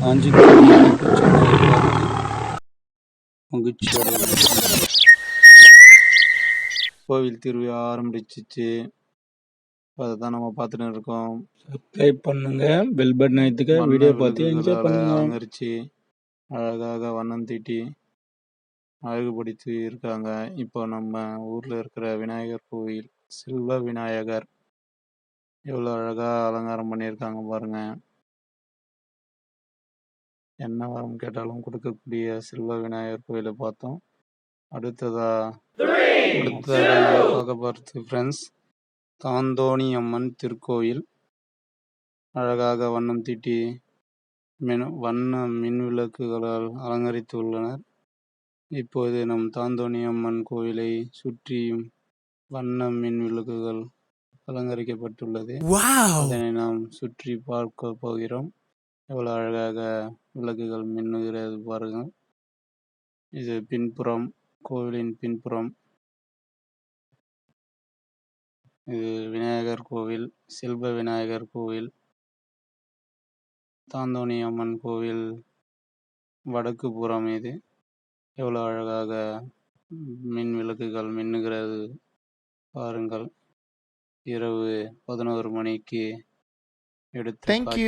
காஞ்சி மகிழ்ச்சி கோவில் திருவிழா ஆரம்பிச்சிச்சு. அதை தான் நம்ம பார்த்துட்டு இருக்கோம். சப்ஸ்கிரைப் பண்ணுங்க. பெல் பட்டன் அழுத்துக்க வீடியோ பார்த்து என்ஜாய் பண்ணுங்க. அலங்கரிச்சு அழகாக வண்ணம் தீட்டி அழகுபடுத்தி இருக்காங்க. இப்போ நம்ம ஊர்ல இருக்கிற விநாயகர் கோவில் செல்வ விநாயகர். எவ்வளோ அழகா அலங்காரம் பண்ணியிருக்காங்க பாருங்க. என்ன வரம் கேட்டாலும் கொடுக்கக்கூடிய செல்வ விநாயகர் கோயிலை பார்த்தோம். அடுத்ததா அடுத்ததாக பார்க்க போகிறது ஃப்ரெண்ட்ஸ் தாந்தோணி அம்மன் திருக்கோயில். அழகாக வண்ணம் தீட்டி மின் வண்ண மின் விளக்குகளால் அலங்கரித்துள்ளனர். இப்போது நம் தாந்தோணி அம்மன் கோயிலை சுற்றியும் வண்ண மின் விளக்குகள் அலங்கரிக்கப்பட்டுள்ளது. அதனை நாம் சுற்றி பார்க்க போகிறோம். எவ்வளவு அழகாக விளக்குகள் மின்னுகிறது பாருங்கள் இது பின்புறம் கோவிலின் பின்புறம். இது விநாயகர் கோவில் செல்வ விநாயகர் கோவில் தாந்தோணி அம்மன் கோவில் வடக்கு புறம் இது. எவ்வளவு அழகாக மின் விளக்குகள் மின்னுகிறது பாருங்கள். இரவு பதினோரு மணிக்கு எடுத்த. காட்சி.